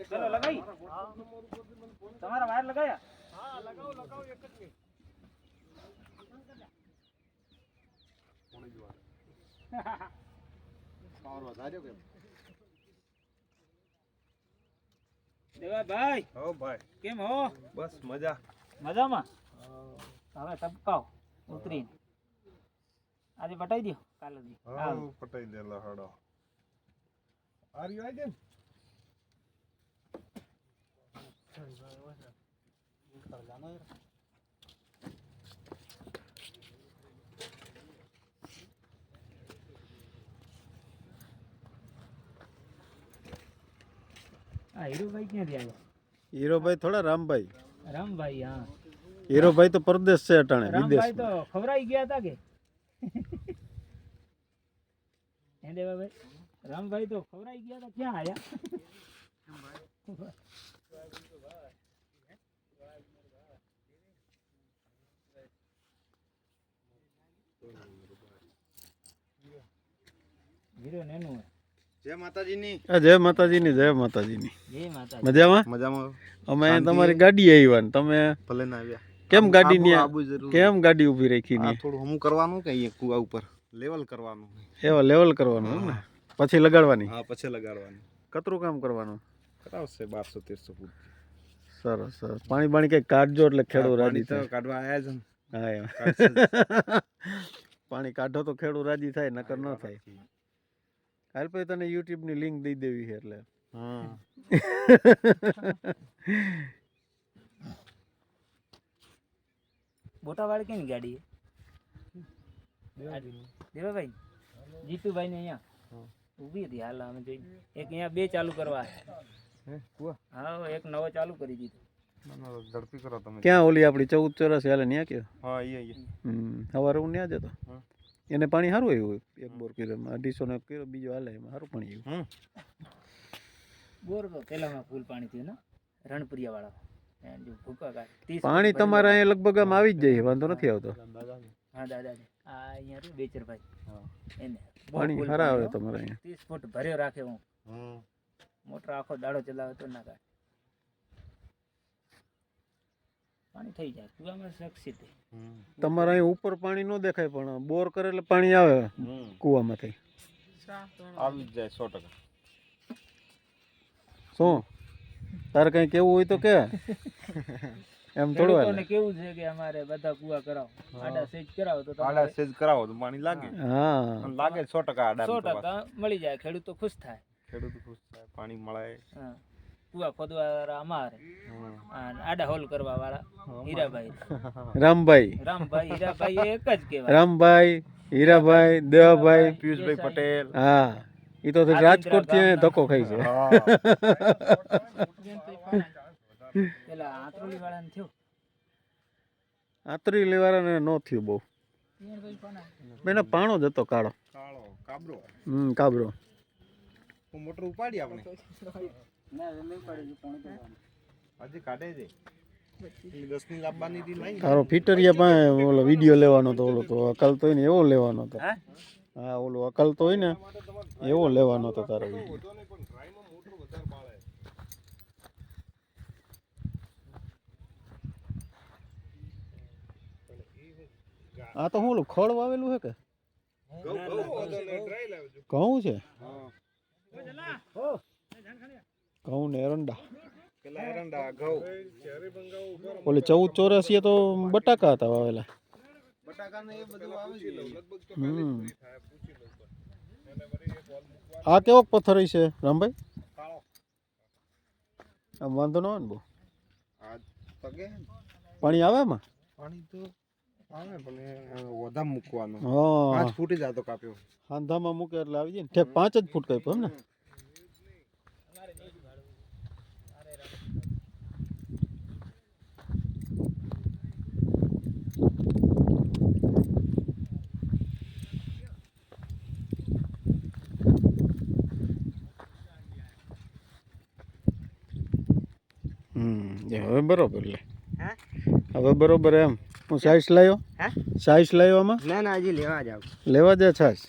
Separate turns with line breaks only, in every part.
ચલો લગાવી તમારા વાયર લગાયા
હા લગાવો લગાવો એક જ મિનિટ
કેમ
હો બસ મજા
મજામાં હવે ટપકાવ ઉતરીને આજે પટાઈ દો કાલે
પટાઈ દે લહડો આર્યું you
હા હીરોભાઈ ક્યાંથી આવ્યા?
હીરોભાઈ થોડા રામભાઈ.
રામભાઈ હા.
હીરોભાઈ તો પરદેશ છે અટાણે
રામભાઈ
વિદેશ
તો ખવરાઈ ગયા હતા કે? હે દેવાભાઈ રામભાઈ તો ખવરાઈ ગયા હતા ક્યાં આયા? હીરો નેનું હે.
જય માતાજીની.
જય મજામાં?
મજામાં.
અમે તમારી ગાડી આવ્યા ને તમે
ભલે ના આવ્યા.
કેમ ગાડી ની કેમ ગાડી ઊભી રાખી
થોડું હમું કરવાનું કે અહીંયા કુવા ઉપર? લેવલ કરવાનું.
એવા લેવલ કરવાનું એમ ને? પછી લગાડવાની?
હા પછી લગાડવાની.
કતરું કામ કરવાનું?
કરાવશે બારસો તેરસો ફૂટ.
સરસ સરસ. પાણી પાણી કઈ કાઢજો એટલે ખેડૂત રાજી થાય.
કાઢવા આવ્યા છે ને.
હા એમ. પાણી કાઢો તો ખેડૂત રાજી થાય નકર ન થાય. હાલ પછી તને યુટ્યુબની લિંક દઈ દેવી છે એટલે.
હા.
બોટાવાળી કેની ગાડી દેવાભાઈ. જીતુભાઈ ને અહીંયા. ઊભી હતી હાલ અમે જોઈ એક અહીંયા બે ચાલુ કરવા.
હા
એક નવો ચાલુ કરી દીધો.
ના, ના, ઝડપી કરો તમે.
ક્યાં ઓલી આપણી ચૌદ ચોરસ હાલે ત્યાં કયો?
હા
સવારે હું ન્યા જતો. એને પાણી સારું આવ્યું એક બોર કિલોમાં અઢીસો ને કિલો બીજો હાલે એમાં સારું પાણી આવ્યું.
હમ.
બોર તો પેલામાં ફૂલ પાણી થયું ને રણપુરિયા વાળા
પાણી તમારા અહીંયા લગભગ આમ આવી જ જાય વાંધો નથી આવતો.
હા દાદા આ અહીંયા રહ્યું બેચરભાઈ.
હા.
એને
પાણી આવે તમારે અહીંયા.
ત્રીસ ફૂટ ભર્યો રાખે હું.
હમ.
મોટર આખો દાડો ચલાવે તો ના કાઢે. પાણી થઈ જાય. કુવામાં સુરક્ષિત
તમારે અહીં ઉપર પાણી ન દેખાય પણ બોર કરે એટલે પાણી આવે
હમ.
કૂવામાંથી.
આવી જ જાય સો ટકા.
શું? તારે કઈ કેવું હોય તો કે? એમ થોડું
કેવું છે કે અમારે બધા કુવા કરાવો. આડા સેજ કરાવો તો
આડા સેજ કરાવો તો પાણી લાગે.
હા.
લાગે 100% આડા
100% મળી જાય ખેડૂત તો ખુશ થાય.
ખેડૂત ખુશ થાય પાણી મળે.
હા. કુવા ખોદવા વાળા અમારે આડા હોલ કરવા વાળા હીરાભાઈ.
રામભાઈ.
રામભાઈ હીરાભાઈ એક જ કહેવાય.
રામભાઈ હીરાભાઈ દેવાભાઈ.
પિયુષભાઈ પટેલ.
હા. એ તો રાજકોટથી ધક્કો ખાઈ છે.
પેલા આંતરોલી વાળાને થયું.
આતરી લેવાના ન થયું બહુ. બેના પાણો જ હતો કાળો.
કાળો કાબરો.
હમ કાબરો.
મોટર ઉપાડી આપણે.
ના નહીં પાડી પાણી
હજી કાઢે છે. દસની લાવવાની હતી નહીં
તારો ફીટરિયા પાસે ઓલો વીડિયો લેવાનો હતો ઓલો તો અકલ તો હોય ને એવો લેવાનો હતો.
હા?
હા ઓલો અકલ તો હોય ને એવો લેવાનો હતો તારો વીડિયો. આ તો હું ખળ વાવેલું છે કે? ઘઉં છે? ઘઉં ને એરંડા. ઓલી ચૌદ ચોરાસી તો બટાકા હતા વાવેલા. આ કેવો પથ્થર છે રામભાઈ? આમ વાંધો ન આવે ને બહુ. પાણી આવે એમાં
પાણી તો આવે પણ વધારે મૂકવાનું.
ફૂટ
જ ફૂટી જતો કાપ્યો.
હાંધામાં મૂકે એટલે આવી જાય ને. ઠેક પાંચ જ ફૂટ કાપ્યો એમ ને? હમ એ હવે બરોબર લે.
હે?
હવે બરોબર એમ. હું સાઈઝ લાવ્યો
હે?
સાઈઝ લાવ્યો આમાં?
ના ના હજી લેવા જાવ.
લેવા દે છાશ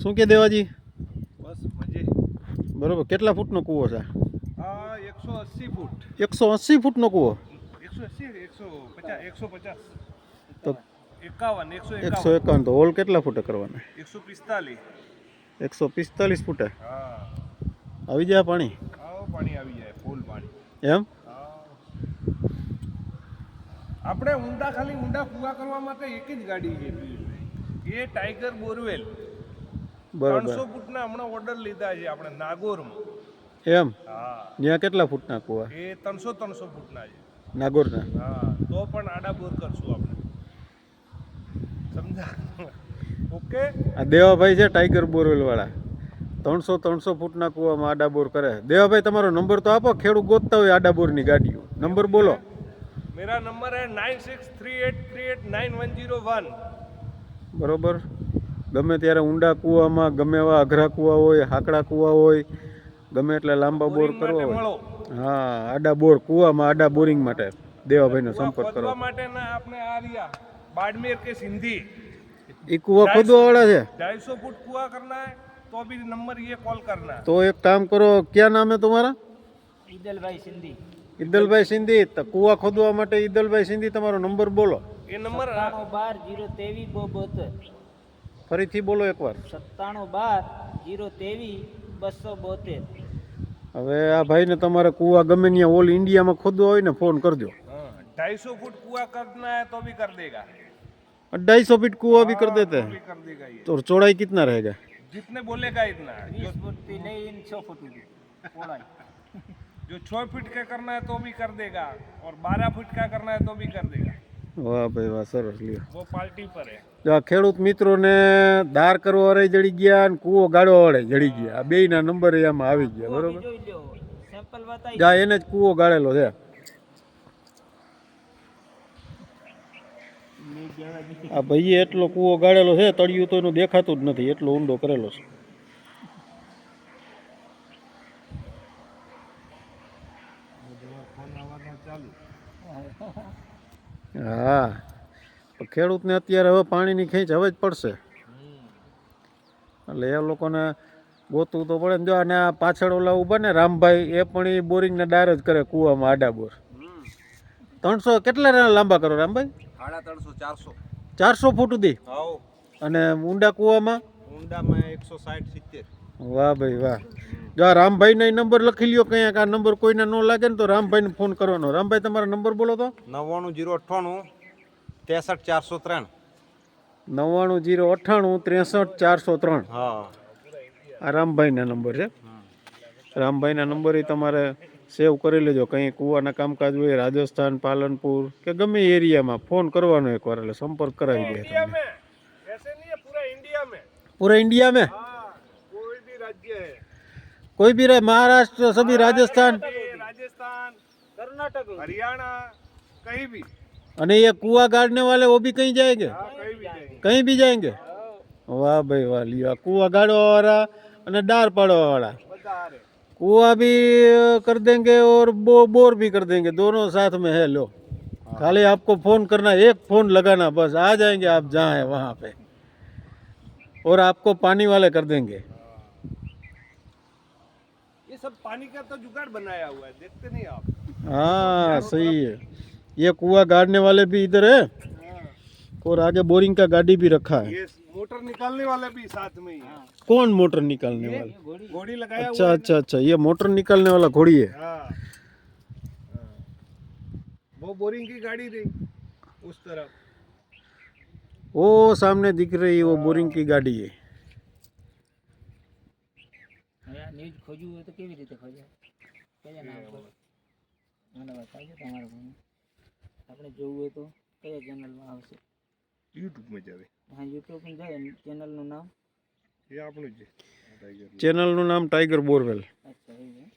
શું કે દેવાજી?
બસ મજે.
બરોબર કેટલા ફૂટનો કૂવો છે?
આ એકસો અસી ફૂટ.
એકસો એંસી ફૂટનો કૂવો?
એકસો અસી એકસો પચાસ એકસો પચાસ.
તો
એકાવન એકસો
એકસો એકાવન તો હોલ કેટલા ફૂટે કરવાના?
એકસો પિસ્તાલીસ.
એકસો પિસ્તાલીસ ફૂટે?
હા.
આવી જાય પાણી?
આવો પાણી આવી જાય ફૂલ પાણી.
એમ?
આપણે ઊંડા ખાલી ઊંડા કૂવા કરવા માટે એક જ ગાડી છે. એ ટાઈગર બોરવેલ. ત્રણસો ફૂટના હમણાં ઓર્ડર લીધા છે આપણે નાગોરમાં
એમ
હા
ત્યાં કેટલા ફૂટના કૂવા
એ ત્રણસો ત્રણસો ફૂટના છે
નાગોરના
હા તો પણ આડા બોર કરશું આપણે સમજા ઓકે
આ દેવાભાઈ છે ટાઈગર બોરવેલ વાળા ત્રણસો ત્રણસો ફૂટના કૂવામાં આડા બોર કરે દેવાભાઈ તમારો નંબર તો આપો ખેડૂત ગોતતા હોય આડા બોરની ગાડીઓ નંબર બોલો
मेरा नंबर है nine six three eight three eight nine one zero one
બરોબર ગમે ત્યારે ઊંડા કૂવામાં ગમે એવા અઘરા કૂવા હોય હાકડા કૂવા હોય ગમે એટલે લાંબા બોર કરવા હોય
મળો
હા આડા બોર કૂવામાં આડા બોરિંગ માટે દેવાભાઈનો સંપર્ક કરો
ખોદવા માટેના આપણે આ રહ્યા बाड़मेर के सिंधी
એ કૂવા ખોદવા વાળા છે
ढाई सौ फुट कुआ करना है तो भी नंबर ये कॉल करना है
તો એક કામ કરો ક્યાં નામ હે તમારા
ઈદલભાઈ સિંધી
ઈદલભાઈ સિંધી તો કૂવા ખોદવા માટે ઈદલભાઈ સિંધી તમારો નંબર બોલો
ये नंबर
સત્તાણું બાર જીરો તેવી બો બોતેર
ફરીથી બોલો એકવાર
સત્તાણું બાર જીરો તેવી બસો બોતેર
હવે આ ભાઈને તમારે કૂવા ગમે ત્યાં ઓલ ઇન્ડિયામાં ખોદવા હોય ને ફોન કરજો
ढाई सौ फुट कुआ करना है तो भी कर देगा
ढाई सौ फीट कुआ भी कर देते
तो
हैं
भी कर देगा ये
तो चौड़ाई कितना रहेगा
जितने बोलेगा इतना जो
વીસ ફૂટથી લઈને છ ફૂટ સુધી પહોળાઈ
जो छः फीट का करना है तो भी कर देगा और बारह फीट का करना है तो भी कर देगा
વાહ ભાઈ વાહ સરસ લ્યો
वो पार्टी पर है
જો આ ખેડૂત મિત્રોને દાર કરવા વાળા જડી ગયા અને કૂવો ગાળવા વાળા જડી ગયા. આ બેયના નંબર એમાં આવી ગયા બરોબર? જા એને જ કૂવો ગાળેલો છે. આ ભાઈએ એટલો કૂવો ગાળેલો છે તળિયું તો એનું દેખાતું જ નથી એટલો ઊંડો કરેલો છે. હા. ખેડૂતને અત્યારે હવે પાણીની ખેંચ હવે જ પડશે. એટલે એ લોકોને ગોતવું તો પડે ને જો અને આ પાછળ ઓલા ઊભા ને રામભાઈ એ પણ એ બોરિંગના ડાર જ કરે કૂવામાં આડા બોર ત્રણસો કેટલા લાંબા કરો રામભાઈ?
સાડા ત્રણસો ચારસો.
ચારસો ફૂટ સુધી? અને ઊંડા કૂવામાં?
ઊંડામાં એકસો સાઠ સિત્તેર.
વાહ ભાઈ વાહ. જો આ રામભાઈનો નંબર લખી લ્યો કંઈક આ નંબર કોઈને ન લાગે ને તો રામભાઈને ફોન કરવાનો. રામભાઈ તમારો નંબર બોલો તો.
નવ્વાણું જીરો અઠ્ઠાણું ત્રેસઠ ચારસો ત્રણ.
નવ્વાણું જીરો અઠ્ઠાણું ત્રેસઠ ચારસો ત્રણ.
હા.
આ રામભાઈના નંબર છે. રામભાઈના નંબર એ તમારે સેવ કરી લેજો. કંઈ કૂવાના કામકાજ હોય રાજસ્થાન પાલનપુર કે ગમે એરિયામાં ફોન કરવાનો એકવાર એટલે સંપર્ક કરાવી દે તમને. પૂરા
ઇન્ડિયા
મેં. કોઈ બી રાજ્ય મહારાષ્ટ્ર સભી
રાજસ્થાન? રાજસ્થાન
કર્ણાટક
હરિયાણા કहीं બી.
અને ये कुआ गाड़ने वाले वो भी कहीं जाएंगे
हाँ कहीं भी जाएंगे
कहीं भी जाएंगे वाह भाई वाह लिया कुआ गाड़वा वाला અને ડાર પાડવા વાળા
બધા હારે
कुआ भी कर देंगे और बो बोर भी कर देंगे दोनों साथ में है लो खाली आपको फोन करना एक फोन लगाना बस आ जाएंगे आप जहाँ है वहाँ पे और आपको पानी वाले कर देंगे
ये सब पानी का तो जुगाड़ बनाया हुआ है देखते नहीं आप
हाँ सही है ये कुआ गाड़ने वाले भी इधर है। हाँ। और आगे बोरिंग का गाड़ी भी रखा है।
मोटर निकालने वाले भी साथ में ही
कौन मोटर निकालने वाला?
घोड़ी लगाया
अच्छा अच्छा अच्छा ये मोटर निकालने वाला घोड़ी है।
हाँ। हाँ। वो बोरिंग की गाड़ी थी उस तरफ़।
वो सामने दिख रही है वो बोरिंग की गाड़ी है।
न्यूज़ खोजू तो केवी रीते खोजे? આપણે જોવું હોય તો કયા ચેનલમાં આવશે?
યુટ્યુબમાં જ આવે.
હા પણ જાય ચેનલનું નામ?
એ આપણું જ
ચેનલનું નામ ટાઈગર બોરવેલ
અચ્છા એવું